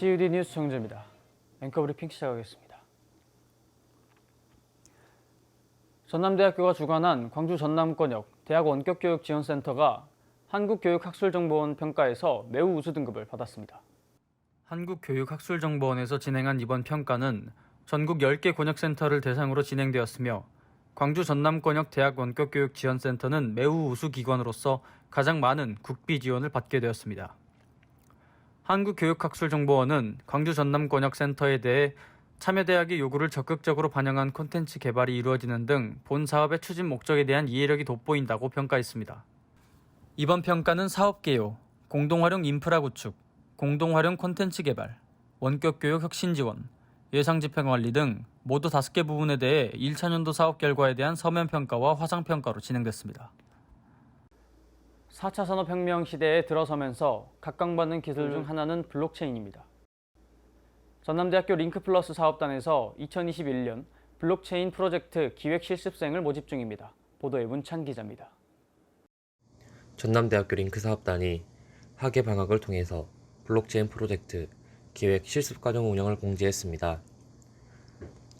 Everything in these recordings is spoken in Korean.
CUD 뉴스 정재입니다. 앵커 브리핑 시작하겠습니다. 전남대학교가 주관한 광주 전남권역 대학 원격교육지원센터가 한국교육학술정보원 평가에서 매우 우수 등급을 받았습니다. 한국교육학술정보원에서 진행한 이번 평가는 전국 10개 권역센터를 대상으로 진행되었으며 광주 전남권역 대학 원격교육지원센터는 매우 우수 기관으로서 가장 많은 국비 지원을 받게 되었습니다. 한국교육학술정보원은 광주 전남권역 센터에 대해 참여대학의 요구를 적극적으로 반영한 콘텐츠 개발이 이루어지는 등 본 사업의 추진 목적에 대한 이해력이 돋보인다고 평가했습니다. 이번 평가는 사업 개요, 공동활용 인프라 구축, 공동활용 콘텐츠 개발, 원격교육 혁신 지원, 예상 집행 관리 등 모두 5개 부분에 대해 1차 년도 사업 결과에 대한 서면 평가와 화상 평가로 진행됐습니다. 4차 산업혁명 시대에 들어서면서 각광받는 기술 중 하나는 블록체인입니다. 전남대학교 링크플러스 사업단에서 2021년 블록체인 프로젝트 기획 실습생을 모집 중입니다. 보도에 문찬 기자입니다. 전남대학교 링크 사업단이 학예 방학을 통해서 블록체인 프로젝트 기획 실습 과정 운영을 공지했습니다.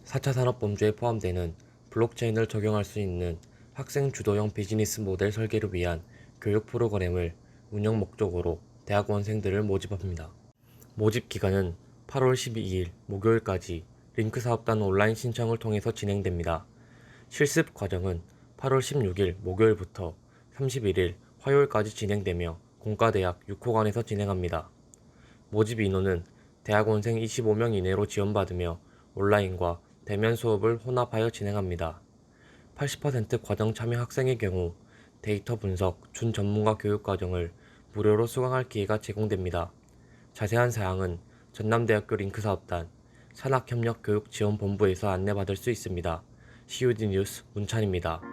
4차 산업 범주에 포함되는 블록체인을 적용할 수 있는 학생 주도형 비즈니스 모델 설계를 위한 교육 프로그램을 운영 목적으로 대학원생들을 모집합니다. 모집 기간은 8월 12일 목요일까지 링크 사업단 온라인 신청을 통해서 진행됩니다. 실습 과정은 8월 16일 목요일부터 31일 화요일까지 진행되며 공과대학 6호관에서 진행합니다. 모집 인원은 대학원생 25명 이내로 지원받으며 온라인과 대면 수업을 혼합하여 진행합니다. 80% 과정 참여 학생의 경우 데이터 분석 준 전문가 교육 과정을 무료로 수강할 기회가 제공됩니다. 자세한 사항은 전남대학교 링크 사업단 산학협력교육지원본부에서 안내받을 수 있습니다. CUD 뉴스 문찬입니다.